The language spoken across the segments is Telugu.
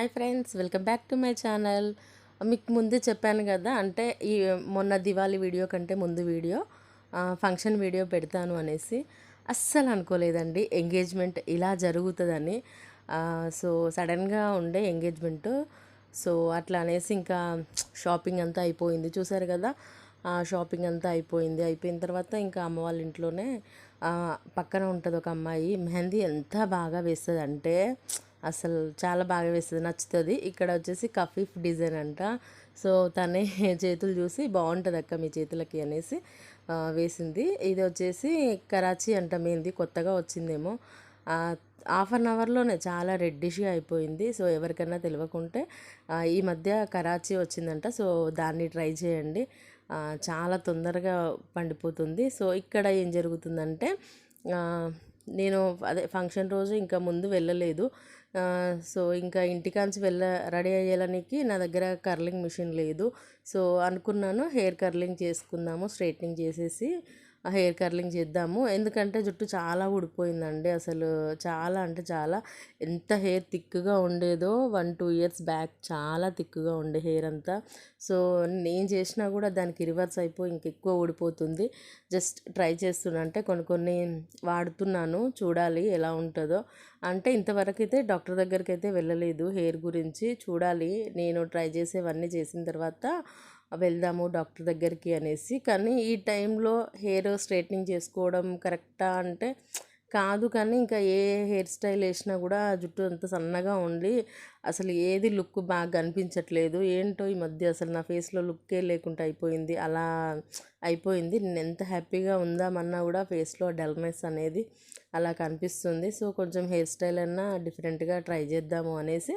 Hi friends welcome back to my channel. మీకు ముందే చెప్పాను కదా అంటే ఈ మొన్న దివాళీ వీడియో కంటే ముందు వీడియో ఫంక్షన్ వీడియో పెడతాను అనేసి. అస్సలు అనుకోలేదండి ఎంగేజ్మెంట్ ఇలా జరుగుతుందని. సో సడన్గా ఉండే ఎంగేజ్మెంట్. సో అట్లా అనేసి ఇంకా షాపింగ్ అంతా అయిపోయింది. చూసారు కదా షాపింగ్ అంతా అయిపోయింది. అయిపోయిన తర్వాత ఇంకా అమ్మ వాళ్ళ ఇంట్లోనే పక్కన ఉంటుంది ఒక అమ్మాయి. మెహందీ ఎంత బాగా వేస్తుంది అంటే అసలు చాలా బాగా వేస్తుంది నచ్చుతుంది. ఇక్కడ వచ్చేసి కఫీఫ్ డిజైన్ అంట. సో తనే చేతులు చూసి బాగుంటుంది అక్క మీ చేతులకి అనేసి వేసింది. ఇది వచ్చేసి కరాచీ అంట మెహందీ కొత్తగా వచ్చిందేమో. హాఫ్ అన్ అవర్లోనే చాలా రెడ్డిష్గా అయిపోయింది. సో ఎవరికైనా తెలియకుంటే ఈ మధ్య కరాచీ వచ్చిందంట. సో దాన్ని ట్రై చేయండి. చాలా తొందరగా పండిపోతుంది. సో ఇక్కడ ఏం జరుగుతుందంటే నేను అదే ఫంక్షన్ రోజు ఇంకా ముందు వెళ్ళలేదు. సో ఇంకా ఇంటికాంచి వెళ్ళ రెడీ అయ్యేలానికి నా దగ్గర కర్లింగ్ మిషన్ లేదు. సో అనుకున్నాను హెయిర్ కర్లింగ్ చేసుకుందాము స్ట్రైట్నింగ్ చేసేసి హెయిర్ కర్లింగ్ చేద్దాము. ఎందుకంటే జుట్టు చాలా ఊడిపోయిందండి అసలు. చాలా అంటే చాలా. ఎంత హెయిర్ థిక్గా ఉండేదో వన్ టూ ఇయర్స్ బ్యాక్ చాలా థిక్గా ఉండే హెయిర్ అంతా. సో నేను చేసినా కూడా దానికి రివర్స్ అయిపోయి ఇంకెక్కువ ఊడిపోతుంది. జస్ట్ ట్రై చేస్తున్నా. అంటే కొన్ని కొన్ని వాడుతున్నాను. చూడాలి ఎలా ఉంటుందో. అంటే ఇంతవరకు అయితే డాక్టర్ దగ్గరికి అయితే వెళ్ళలేదు హెయిర్ గురించి. చూడాలి. నేను ట్రై చేసేవన్నీ చేసిన తర్వాత వెళ్దాము డాక్టర్ దగ్గరికి అనేసి. కానీ ఈ టైంలో హెయిర్ స్ట్రైట్నింగ్ చేసుకోవడం కరెక్టా అంటే కాదు కానీ ఇంకా ఏ హెయిర్ స్టైల్ వేసినా కూడా జుట్టు అంత సన్నగా ఉండి అసలు ఏది లుక్ బాగా కనిపించట్లేదు ఏంటో ఈ మధ్య అసలు నా ఫేస్లో లుక్కే లేకుండా అయిపోయింది. అలా అయిపోయింది. నేను ఎంత హ్యాపీగా ఉందామన్నా కూడా ఫేస్లో డల్నెస్ అనేది అలా కనిపిస్తుంది. సో కొంచెం హెయిర్ స్టైల్ అన్నా డిఫరెంట్గా ట్రై చేద్దాము అనేసి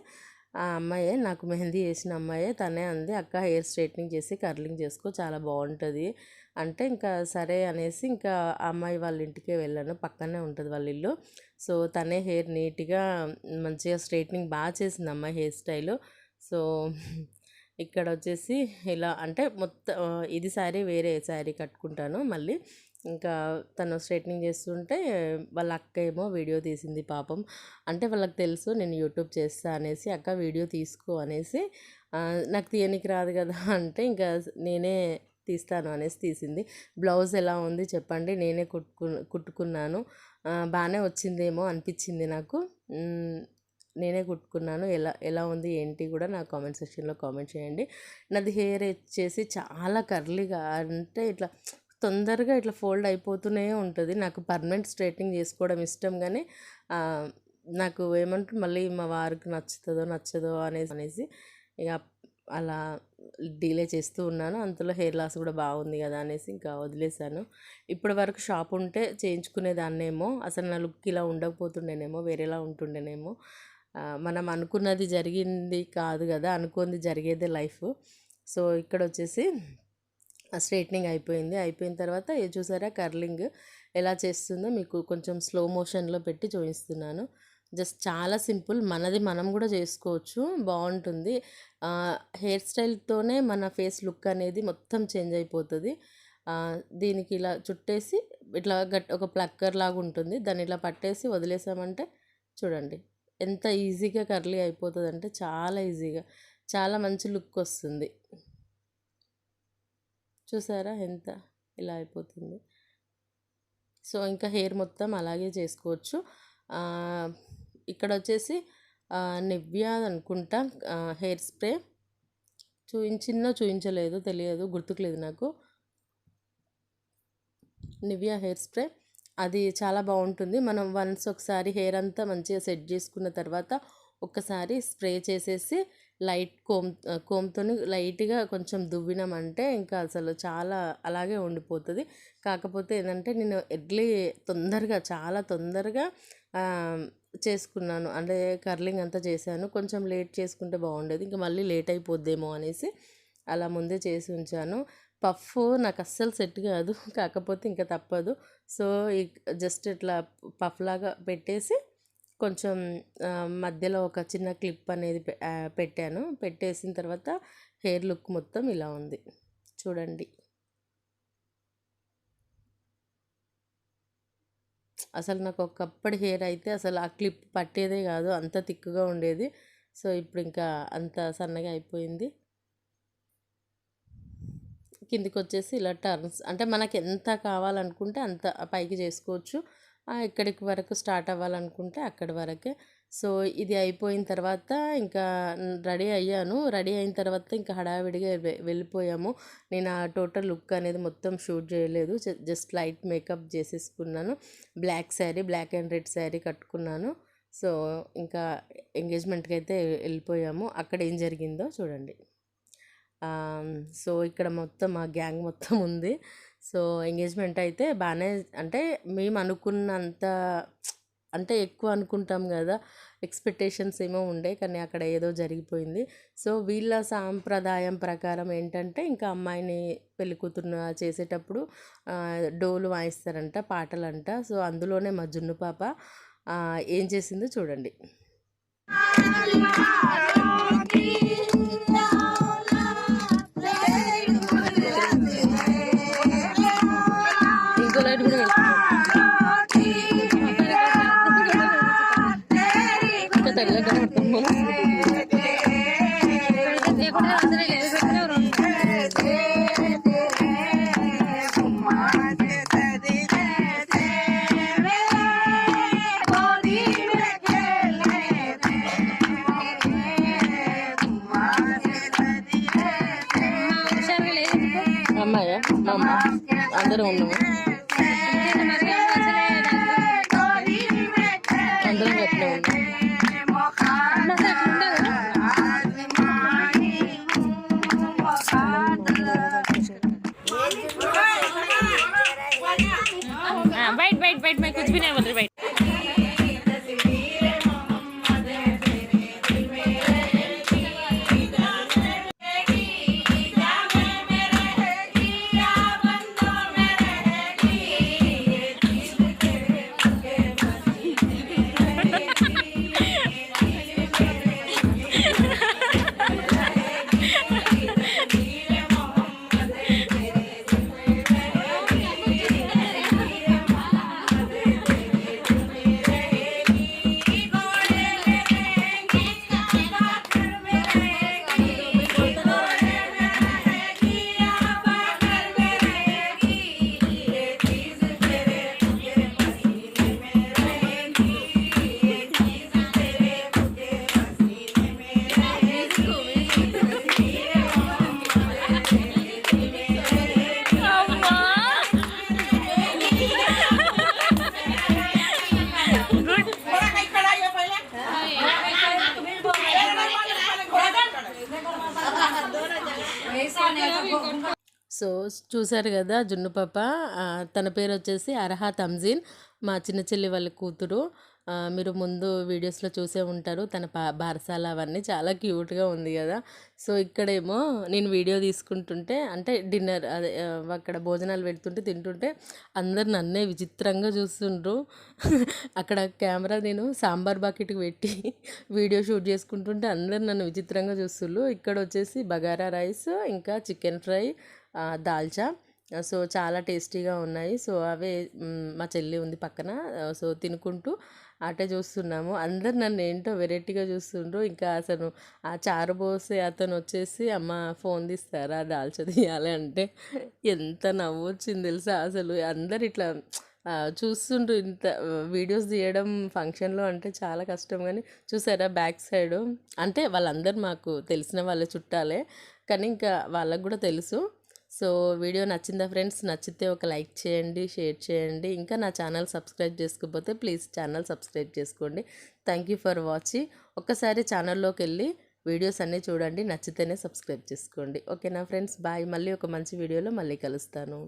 ఆ అమ్మాయే నాకు మెహందీ వేసిన అమ్మాయే. తనే అంది అక్క హెయిర్ స్ట్రైట్నింగ్ చేసి కర్లింగ్ చేసుకో చాలా బాగుంటుంది. అంటే ఇంకా సరే అనేసి ఇంకా అమ్మాయి వాళ్ళ ఇంటికే వెళ్ళాను. పక్కనే ఉంటుంది వాళ్ళ ఇల్లు. సో తనే హెయిర్ నీట్గా మంచిగా స్ట్రైట్నింగ్ బాగా చేసింది అమ్మాయి హెయిర్ స్టైల్. సో ఇక్కడ వచ్చేసి ఇలా అంటే మొత్తం ఇది శారీ వేరే శారీ కట్టుకుంటాను మళ్ళీ. ఇంకా తను స్ట్రైట్నింగ్ చేస్తుంటే వాళ్ళ అక్క ఏమో వీడియో తీసింది పాపం. అంటే వాళ్ళకి తెలుసు నేను యూట్యూబ్ చేస్తా అనేసి అక్క వీడియో తీసుకో అనేసి నాకు తీయనికి రాదు కదా అంటే ఇంకా నేనే తీస్తాను అనేసి తీసింది. బ్లౌజ్ ఎలా ఉంది చెప్పండి నేనే కుట్టుకు కుట్టుకున్నాను. బాగానే వచ్చిందేమో అనిపించింది నాకు. నేనే కుట్టుకున్నాను. ఎలా ఎలా ఉంది ఏంటి కూడా నా కామెంట్ సెక్షన్లో కామెంట్ చేయండి. నాది హెయిర్ వచ్చేసి చాలా కర్లీగా అంటే ఇట్లా తొందరగా ఇట్లా ఫోల్డ్ అయిపోతూనే ఉంటుంది. నాకు పర్మనెంట్ స్ట్రైట్నింగ్ చేసుకోవడం ఇష్టం కానీ నాకు ఏమంటారు మళ్ళీ మా వారికి నచ్చుతుందో నచ్చదో అనేసి అనేసి ఇక అలా డీలే చేస్తూ ఉన్నాను. అంతలో హెయిర్ లాస్ కూడా బాగుంది కదా అనేసి ఇంకా వదిలేశాను. ఇప్పటి వరకు షాప్ ఉంటే చేయించుకునేదాన్నేమో అసలు నా లుక్ ఇలా ఉండకపోతుండేనేమో వేరేలా ఉంటుండేనేమో. మనం అనుకున్నది జరిగింది కాదు కదా అనుకుంది జరిగేదే లైఫ్. సో ఇక్కడ వచ్చేసి స్ట్రైట్నింగ్ అయిపోయింది. అయిపోయిన తర్వాత ఇది చూసారా కర్లింగ్ ఎలా చేస్తుందో మీకు కొంచెం స్లో మోషన్లో పెట్టి చూపిస్తున్నాను. జస్ట్ చాలా సింపుల్ మనది మనం కూడా చేసుకోవచ్చు. బాగుంటుంది. హెయిర్ స్టైల్తోనే మన ఫేస్ లుక్ అనేది మొత్తం చేంజ్ అయిపోతుంది. దీనికి ఇలా చుట్టేసి ఇట్లా గట్ ఒక ప్లక్కర్ లాగా ఉంటుంది. దాన్ని ఇలా పట్టేసి వదిలేసామంటే చూడండి ఎంత ఈజీగా కర్లీ అయిపోతుంది అంటే చాలా ఈజీగా చాలా మంచి లుక్ వస్తుంది. చూసారా ఎంత ఇలా అయిపోతుంది. సో ఇంకా హెయిర్ మొత్తం అలాగే చేసుకోవచ్చు. ఇక్కడ వచ్చేసి నివ్యా అనుకుంటా హెయిర్ స్ప్రే. చూయించినా చూయించలేదు తెలియదు గుర్తుకులేదు నాకు. Nivea hair spray. అది చాలా బాగుంటుంది. మనం వన్స్ ఒకసారి హెయిర్ అంతా మంచిగా సెట్ చేసుకున్న తర్వాత ఒక్కసారి స్ప్రే చేసేసి లైట్ కోమ్ కోమ్తో లైట్గా కొంచెం దువ్వినామంటే ఇంకా అసలు చాలా అలాగే ఉండిపోతుంది. కాకపోతే ఏంటంటే నేను ఎడ్లీ తొందరగా చాలా తొందరగా చేసుకున్నాను. అంటే కర్లింగ్ అంతా చేశాను. కొంచెం లేట్ చేసుకుంటే బాగుండేది. ఇంకా మళ్ళీ లేట్ అయిపోద్దేమో అనేసి అలా ముందే చేసి ఉంచాను. పఫ్ నాకు అస్సలు సెట్ కాదు. కాకపోతే ఇంకా తప్పదు. సో జస్ట్ ఇట్లా పఫ్ లాగా పెట్టేసి కొంచెం మధ్యలో ఒక చిన్న క్లిప్ అనేది పె- పెట్టాను. పెట్టేసిన తర్వాత హెయిర్ లుక్ మొత్తం ఇలా ఉంది. చూడండి. అసలు నాకు ఒకప్పటి హెయిర్ అయితే అసలు ఆ క్లిప్ పట్టేదే కాదు. అంత థిక్గా ఉండేది. సో ఇప్పుడు ఇంకా అంత సన్నగా అయిపోయింది. కిందికి వచ్చేసి ఇలా టర్న్స్ అంటే మనకి ఎంత కావాలనుకుంటే అంత పైకి చేసుకోవచ్చు. ఇక్కడికి వరకు స్టార్ట్ అవ్వాలనుకుంటే అక్కడి వరకే. సో ఇది అయిపోయిన తర్వాత ఇంకా రెడీ అయ్యాను. రెడీ అయిన తర్వాత ఇంకా హడావిడిగా వెళ్ళిపోయాము. నేను ఆ టోటల్ లుక్ అనేది మొత్తం షూట్ చేయలేదు. జస్ట్ లైట్ మేకప్ చేసేసుకున్నాను. Black sari black and red sari కట్టుకున్నాను. సో ఇంకా ఎంగేజ్మెంట్కి అయితే వెళ్ళిపోయాము. అక్కడ ఏం జరిగిందో చూడండి. సో ఇక్కడ మొత్తం మా గ్యాంగ్ మొత్తం ఉంది. సో ఎంగేజ్మెంట్ అయితే బాగానే అంటే మేము అనుకున్నంత అంటే ఎక్కువ అనుకుంటాం కదా ఎక్స్పెక్టేషన్స్ ఏమో ఉండే కానీ అక్కడ ఏదో జరిగిపోయింది సో వీళ్ళ సాంప్రదాయం ప్రకారం ఏంటంటే ఇంకా అమ్మాయిని పెళ్ళి కూతురు చేసేటప్పుడు డోలు వాయిస్తారంట పాటలంట సో అందులోనే మా జున్ను పాప ఏం చేసిందో చూడండి ஆமாம்மா வந்துடும் ஒன்று வந்துடும் கட்டின ஒன்று बैठ बैठ बैठ मैं कुछ भी సో చూశారు కదా జున్ను పాప. తన పేరు వచ్చేసి అర్హా తమ్జీన్ మా చిన్న చెల్లి వాళ్ళ కూతురు. మీరు ముందు వీడియోస్లో చూసే ఉంటారు. తన పా బారసాల అవన్నీ చాలా క్యూట్గా ఉంది కదా. సో ఇక్కడేమో నేను వీడియో తీసుకుంటుంటే అంటే డిన్నర్ అదే అక్కడ భోజనాలు పెడుతుంటే తింటుంటే అందరు నన్నే విచిత్రంగా చూస్తుండ్రు. అక్కడ కెమెరా నేను సాంబార్ బాకెట్కి పెట్టి వీడియో షూట్ చేసుకుంటుంటే అందరు నన్ను విచిత్రంగా చూస్తుండ్రు. ఇక్కడ వచ్చేసి బగారా రైస్ ఇంకా చికెన్ ఫ్రై దాల్చా. సో చాలా టేస్టీగా ఉన్నాయి. సో అవే మా చెల్లి ఉంది పక్కన. సో తినుకుంటూ అటే చూస్తున్నాము. అందరు నన్ను ఏంటో వెరైటీగా చూస్తుండ్రు. ఇంకా అసలు ఆ చారు పోసే అతను వచ్చేసి అమ్మ ఫోన్ తీస్తారా? దాల్చా తీయాలి అంటే ఎంత నవ్వు వచ్చింది తెలుసా? అసలు అందరు ఇట్లా చూస్తుండ్రు ఇంత వీడియోస్ తీయడం ఫంక్షన్లో అంటే చాలా కష్టం. కానీ చూసారా బ్యాక్ సైడ్? అంటే వాళ్ళందరూ మాకు తెలిసిన వాళ్ళ చుట్టాలే. కానీ ఇంకా వాళ్ళకు కూడా తెలుసు. సో వీడియో నచ్చిందా ఫ్రెండ్స్? నచ్చితే ఒక లైక్ చేయండి షేర్ చేయండి. ఇంకా నా ఛానల్ సబ్స్క్రైబ్ చేసుకోకపోతే ప్లీజ్ ఛానల్ సబ్స్క్రైబ్ చేసుకోండి. థ్యాంక్ యూ ఫర్ వాచింగ్ ఒక్కసారి ఛానల్లోకి వెళ్ళి వీడియోస్ అన్నీ చూడండి నచ్చితేనే సబ్స్క్రైబ్ చేసుకోండి. ఓకేనా ఫ్రెండ్స్? బాయ్. మళ్ళీ ఒక మంచి వీడియోలో మళ్ళీ కలుస్తాను.